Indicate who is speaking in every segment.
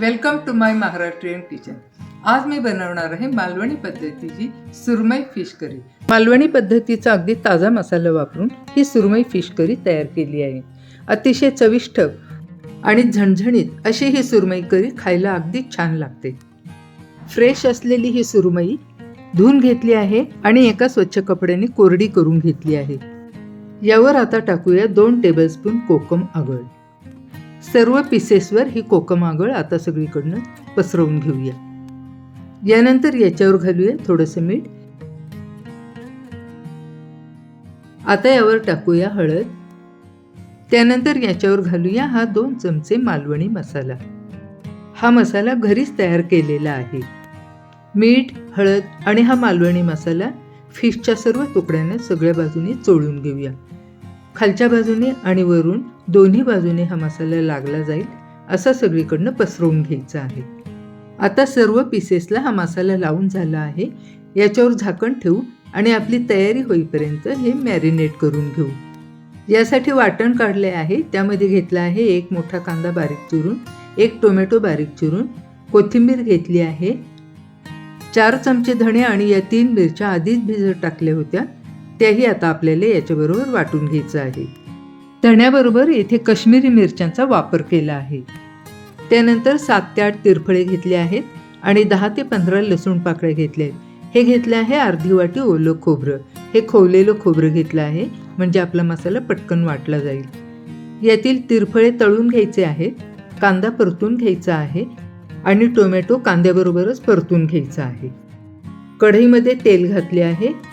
Speaker 1: Welcome to my Maharashtrian kitchen आज मी बनवणार आहे मालवणी पद्धतीची सुरमई फिश करी मालवणी पद्धतीचा अगदी ताजा मसाला वापरून ही सुरमई फिश करी तयार केली आहे. अतिशय चविष्ट आणि झणझणीत अशी ही सुरमई करी खायला अगदी छान लागते. फ्रेश असलेली ही सुरमई धुवून घेतली आहे आणि एका स्वच्छ कपड्याने कोरडी करून घेतली आहे. यावर आता टाकूया दोन टेबलस्पून कोकम आगळ. सर्व पीसेसवर ही कोकमागळ आता सगळीकडनं पसरवून घेऊया. यानंतर याच्यावर घालूया थोडंसं मीठ. आता यावर टाकूया हळद. त्यानंतर याच्यावर घालूया हा दोन चमचे मालवणी मसाला. हा मसाला घरीच तयार केलेला आहे. मीठ हळद आणि हा मालवणी मसाला फिशच्या सर्व तुकड्यांना सगळ्या बाजूने चोळून घेऊया. खालच्या बाजूने आणि वरून दोन्ही बाजूने हा मसाला लागला जाईल असा सगळीकडनं पसरवून घ्यायचा आहे. आता सर्व पीसेसला हा मसाला लावून झाला आहे. याच्यावर झाकण ठेवू आणि आपली तयारी होईपर्यंत हे मॅरिनेट करून घेऊ. यासाठी वाटण काढले आहे. त्यामध्ये घेतला आहे एक मोठा कांदा बारीक चिरून एक टोमॅटो बारीक चिरून कोथिंबीर घेतली आहे. चार चमचे धणे आणि या तीन मिरच्या आधीच भिजत टाकल्या होत्या. त्याही आता आपल्याला याच्याबरोबर वाटून घ्यायचं आहे. धण्याबरोबर येथे काश्मीरी मिरच्यांचा वापर केला आहे. त्यानंतर सात ते आठ तिरफळे घेतले आहेत आणि दहा ते पंधरा लसूण पाकळ्या घेतल्या आहेत. हे घेतलं आहे अर्धी वाटी ओलं खोबरं. हे खोवलेलं खोबरं घेतलं आहे म्हणजे आपला मसाला पटकन वाटला जाईल. यातील तिरफळे तळून घ्यायचे आहेत कांदा परतून घ्यायचा आहे आणि टोमॅटो कांद्याबरोबरच परतून घ्यायचा आहे. कढईमध्ये तेल घातले आहे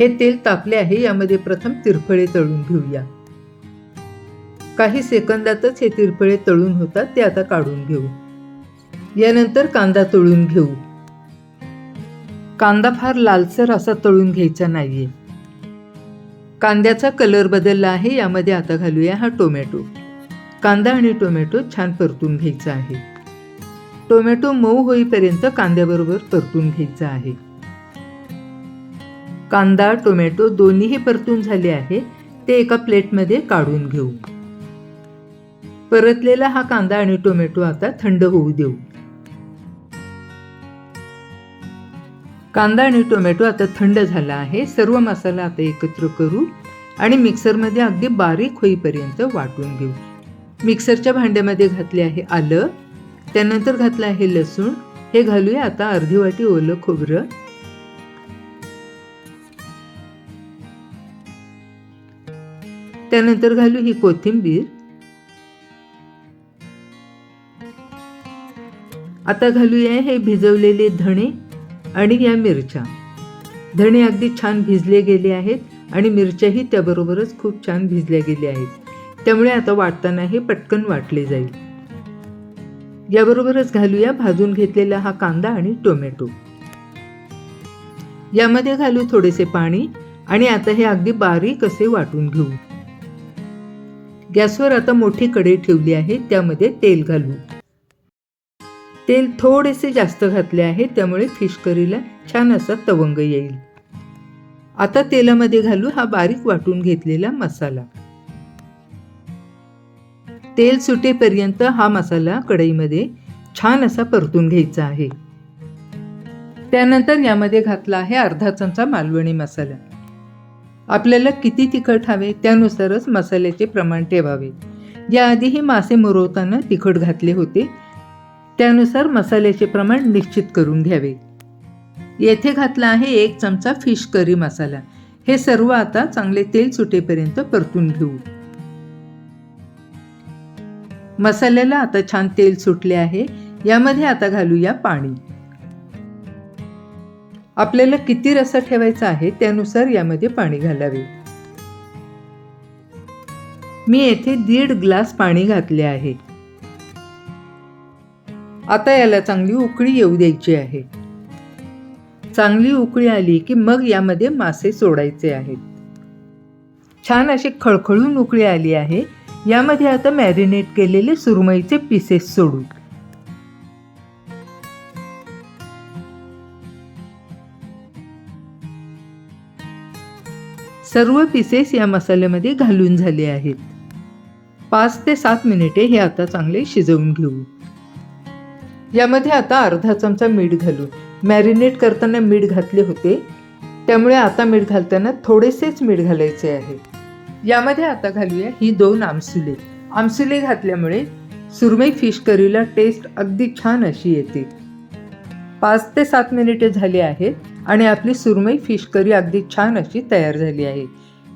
Speaker 1: हे तेल तापले आहे यामध्ये प्रथम तिरफळे तळून घेऊया. काही सेकंदातच हे तिरफळे तळून होतात ते आता काढून घेऊ. यानंतर कांदा तळून घेऊ. कांदा फार लालसर असा तळून घ्यायचा नाहीये. कांद्याचा कलर बदलला आहे यामध्ये आता घालूया हा टोमॅटो. कांदा आणि टोमॅटो छान परतून घ्यायचा आहे. टोमॅटो मऊ होईपर्यंत कांद्याबरोबर परतून घ्यायचा आहे. कांदा टोमॅटो दोन्हीही परतून झाले आहे ते एका प्लेटमध्ये काढून घेऊ. परतलेला हा कांदा आणि टोमॅटो आता थंड होऊ देऊ. कांदा आणि टोमॅटो आता थंड झाला आहे सर्व मसाला आता एकत्र करू आणि मिक्सरमध्ये अगदी बारीक होईपर्यंत वाटून घेऊ. मिक्सरच्या भांड्यामध्ये घातले आहे आलं त्यानंतर घातलं आहे लसूण हे घालूया आता अर्धी वाटी ओलं खोबरं त्यानंतर घालू ही कोथिंबीर. आता घालूया हे भिजवलेले धणे आणि या मिरच्या. धणे अगदी छान भिजले गेले आहेत आणि मिरच्याही त्याबरोबरच खूप छान भिजल्या गेल्या आहेत. त्यामुळे आता वाटताना हे पटकन वाटले जाईल. याबरोबरच घालूया भाजून घेतलेला हा कांदा आणि टोमॅटो. यामध्ये घालू थोडेसे पाणी आणि आता हे अगदी बारीक असे वाटून घेऊ. गॅसवर आता मोठी कढई ठेवली आहे त्यामध्ये तेल घालू. तेल थोडेसे जास्त घातले आहे त्यामुळे फिश करीला छान असा तवंग येईल. आता तेलामध्ये घालू हा बारीक वाटून घेतलेला मसाला. तेल सुटेपर्यंत हा मसाला कढईमध्ये छान असा परतून घ्यायचा आहे. त्यानंतर यामध्ये घातला आहे अर्धा चमचा मालवणी मसाला. आपल्याला किती तिखट हवे त्यानुसारच मसाल्याचे प्रमाण ठेवावे. याआधीही मासे मुरवताना तिखट घातले होते. त्यानुसार मसाल्याचे प्रमाण निश्चित करून घ्यावे. येथे घातला आहे एक चमचा फिश करी मसाला. हे सर्व आता चांगले तेल सुटेपर्यंत परतून घेऊ. मसाल्याला आता छान तेल सुटले आहे. यामध्ये आता घालूया पाणी. आपल्याला किती रसा ठेवायचा आहे त्यानुसार यामध्ये पाणी घालावे. मी येथे दीड ग्लास पाणी घातले आहे. आता याला चांगली उकळी येऊ द्यायची आहे. चांगली उकळी आली की मग यामध्ये मासे सोडायचे आहेत. छान अशी खळखळून उकळी आली आहे. यामध्ये आता मॅरिनेट केलेले सुरमईचे पीसेस सोडू. सर्व पीसेस या मसाल्यामध्ये घालून झाले आहेत. पाच ते सात मिनिटे हे आता चांगले शिजवून घेऊ. यामध्ये आता अर्धा चमचा मीठ घालू मॅरिनेट करताना मीठ घातले होते. त्यामुळे आता मीठ घालताना थोडेसेच मीठ घालायचे आहे. यामध्ये आता घालूया ही दोन आमसुले. आमसुले घातल्यामुळे सुरमई फिश करीला टेस्ट अगदी छान अशी येते. पाच ते सात मिनिटे झाली आहेत आणि आपली सुरमई फिश करी अगदी छान अशी तयार झाली आहे.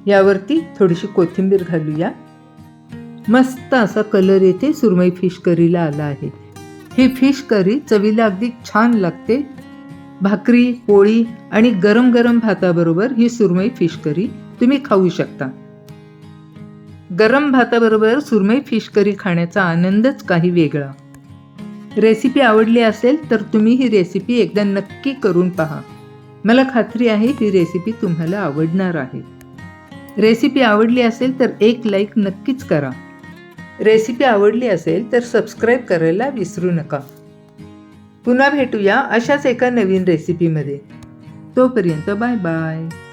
Speaker 1: यावरती थोडीशी कोथिंबीर घालूया. मस्त असा कलर येथे सुरमई फिश करीला आला आहे. ही फिश करी चवीला अगदी छान लागते. भाकरी पोळी आणि गरम गरम भाताबरोबर ही सुरमई फिश करी तुम्ही खाऊ शकता. गरम भाताबरोबर सुरमई फिश करी खाण्याचा आनंदच काही वेगळा. रेसिपी आवडली असेल तर तुम्ही ही रेसिपी एकदा नक्की करून पहा. मला खात्री आहे ही रेसिपी तुम्हाला आवडणार आहे. रेसिपी आवडली असेल तर एक लाईक नक्कीच करा. रेसिपी आवडली असेल तर सबस्क्राईब करायला विसरू नका. पुन्हा भेटूया अशाच एका नवीन रेसिपीमध्ये. तोपर्यंत बाय बाय.